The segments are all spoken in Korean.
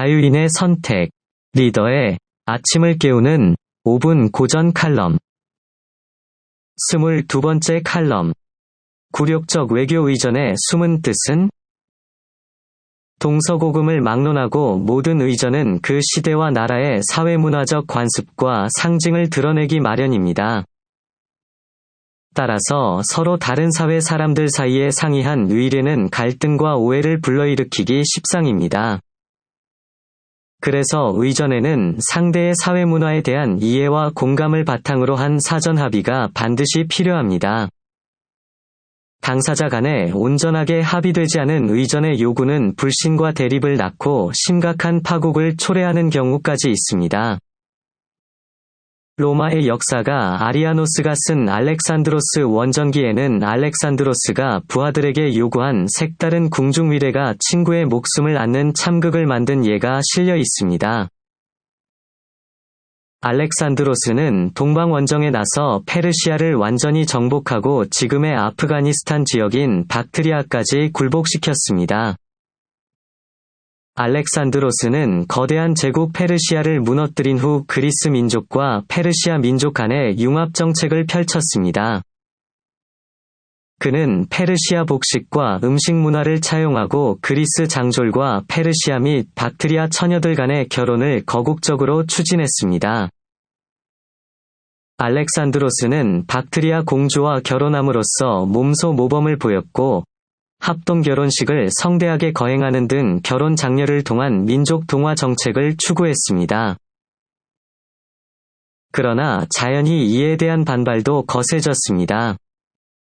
자유인의 선택, 리더의 아침을 깨우는 5분 고전 칼럼. 22번째 칼럼. 굴욕적 외교 의전의 숨은 뜻은? 동서고금을 막론하고 모든 의전은 그 시대와 나라의 사회문화적 관습과 상징을 드러내기 마련입니다. 따라서 서로 다른 사회 사람들 사이에 상이한 의례는 갈등과 오해를 불러일으키기 십상입니다. 그래서 의전에는 상대의 사회문화에 대한 이해와 공감을 바탕으로 한 사전 합의가 반드시 필요합니다. 당사자 간에 온전하게 합의되지 않은 의전의 요구는 불신과 대립을 낳고 심각한 파국을 초래하는 경우까지 있습니다. 로마의 역사가 아리아노스가 쓴 알렉산드로스 원전기에는 알렉산드로스가 부하들에게 요구한 색다른 궁중위례가 친구의 목숨을 앗는 참극을 만든 예가 실려 있습니다. 알렉산드로스는 동방 원정에 나서 페르시아를 완전히 정복하고 지금의 아프가니스탄 지역인 박트리아까지 굴복시켰습니다. 알렉산드로스는 거대한 제국 페르시아를 무너뜨린 후 그리스 민족과 페르시아 민족 간의 융합 정책을 펼쳤습니다. 그는 페르시아 복식과 음식 문화를 차용하고 그리스 장졸과 페르시아 및 박트리아 처녀들 간의 결혼을 거국적으로 추진했습니다. 알렉산드로스는 박트리아 공주와 결혼함으로써 몸소 모범을 보였고 합동 결혼식을 성대하게 거행하는 등 결혼 장려를 통한 민족 동화 정책을 추구했습니다. 그러나 자연히 이에 대한 반발도 거세졌습니다.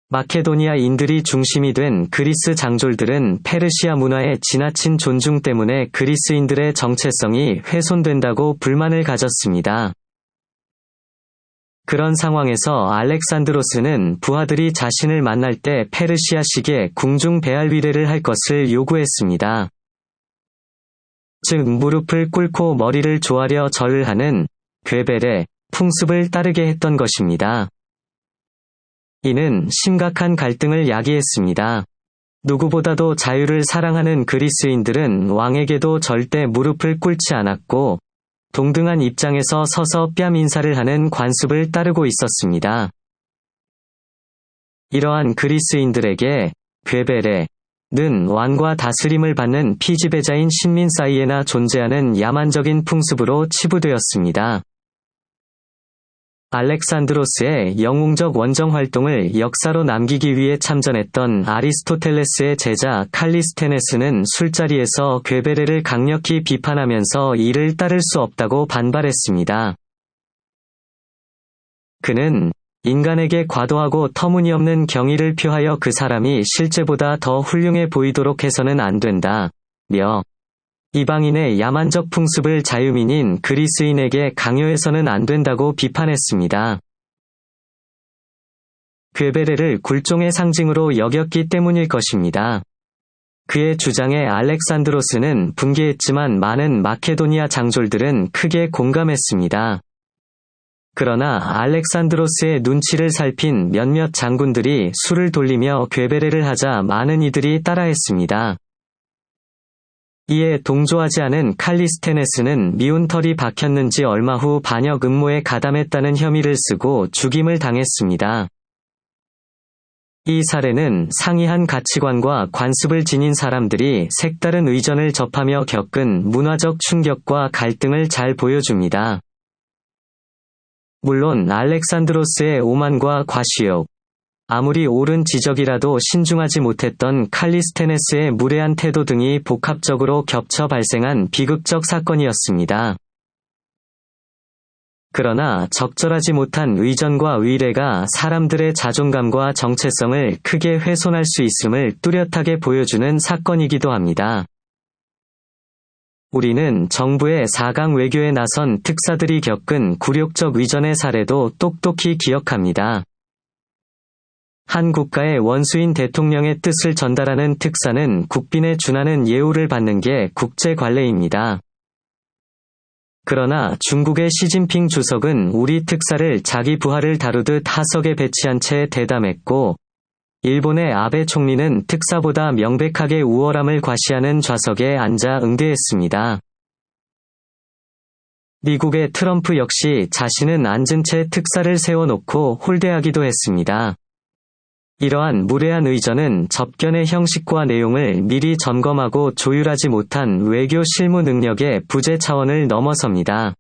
마케도니아인들이 중심이 된 그리스 장졸들은 페르시아 문화의 지나친 존중 때문에 그리스인들의 정체성이 훼손된다고 불만을 가졌습니다. 그런 상황에서 알렉산드로스는 부하들이 자신을 만날 때 페르시아식의 궁중 배알 위례를 할 것을 요구했습니다. 즉 무릎을 꿇고 머리를 조아려 절을 하는 괴벨의 풍습을 따르게 했던 것입니다. 이는 심각한 갈등을 야기했습니다. 누구보다도 자유를 사랑하는 그리스인들은 왕에게도 절대 무릎을 꿇지 않았고 동등한 입장에서 서서 뺨 인사를 하는 관습을 따르고 있었습니다. 이러한 그리스인들에게 괴벨레는 왕과 다스림을 받는 피지배자인 신민 사이에나 존재하는 야만적인 풍습으로 치부되었습니다. 알렉산드로스의 영웅적 원정 활동을 역사로 남기기 위해 참전했던 아리스토텔레스의 제자 칼리스테네스는 술자리에서 괴베레를 강력히 비판하면서 이를 따를 수 없다고 반발했습니다. 그는 인간에게 과도하고 터무니없는 경의를 표하여 그 사람이 실제보다 더 훌륭해 보이도록 해서는 안 된다. 며 이방인의 야만적 풍습을 자유민인 그리스인에게 강요해서는 안 된다고 비판했습니다. 괴베레를 굴종의 상징으로 여겼기 때문일 것입니다. 그의 주장에 알렉산드로스는 분개했지만 많은 마케도니아 장졸들은 크게 공감했습니다. 그러나 알렉산드로스의 눈치를 살핀 몇몇 장군들이 술을 돌리며 괴베레를 하자 많은 이들이 따라했습니다. 이에 동조하지 않은 칼리스테네스는 미운 털이 박혔는지 얼마 후 반역 음모에 가담했다는 혐의를 쓰고 죽임을 당했습니다. 이 사례는 상이한 가치관과 관습을 지닌 사람들이 색다른 의전을 접하며 겪은 문화적 충격과 갈등을 잘 보여줍니다. 물론 알렉산드로스의 오만과 과시욕, 아무리 옳은 지적이라도 신중하지 못했던 칼리스테네스의 무례한 태도 등이 복합적으로 겹쳐 발생한 비극적 사건이었습니다. 그러나 적절하지 못한 의전과 의례가 사람들의 자존감과 정체성을 크게 훼손할 수 있음을 뚜렷하게 보여주는 사건이기도 합니다. 우리는 정부의 4강 외교에 나선 특사들이 겪은 굴욕적 의전의 사례도 똑똑히 기억합니다. 한 국가의 원수인 대통령의 뜻을 전달하는 특사는 국빈에 준하는 예우를 받는 게 국제 관례입니다. 그러나 중국의 시진핑 주석은 우리 특사를 자기 부하를 다루듯 하석에 배치한 채 대담했고, 일본의 아베 총리는 특사보다 명백하게 우월함을 과시하는 좌석에 앉아 응대했습니다. 미국의 트럼프 역시 자신은 앉은 채 특사를 세워놓고 홀대하기도 했습니다. 이러한 무례한 의전은 접견의 형식과 내용을 미리 점검하고 조율하지 못한 외교 실무 능력의 부재 차원을 넘어섭니다.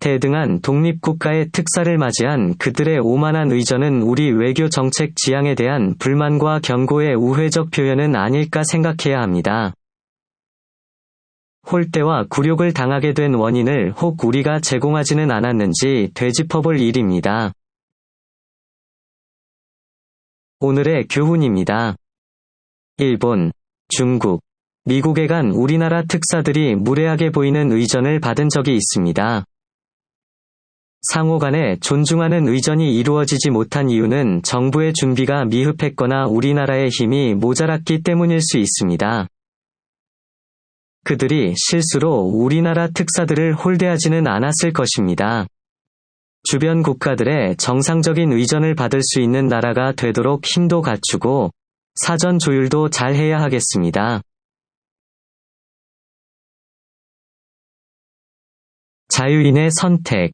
대등한 독립국가의 특사를 맞이한 그들의 오만한 의전은 우리 외교 정책 지향에 대한 불만과 경고의 우회적 표현은 아닐까 생각해야 합니다. 홀대와 굴욕을 당하게 된 원인을 혹 우리가 제공하지는 않았는지 되짚어볼 일입니다. 오늘의 교훈입니다. 일본, 중국, 미국에 간 우리나라 특사들이 무례하게 보이는 의전을 받은 적이 있습니다. 상호 간에 존중하는 의전이 이루어지지 못한 이유는 정부의 준비가 미흡했거나 우리나라의 힘이 모자랐기 때문일 수 있습니다. 그들이 실수로 우리나라 특사들을 홀대하지는 않았을 것입니다. 주변 국가들의 정상적인 의전을 받을 수 있는 나라가 되도록 힘도 갖추고 사전 조율도 잘 해야 하겠습니다. 자유인의 선택.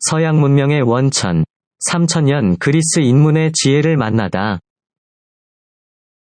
서양 문명의 원천. 3천년 그리스 인문의 지혜를 만나다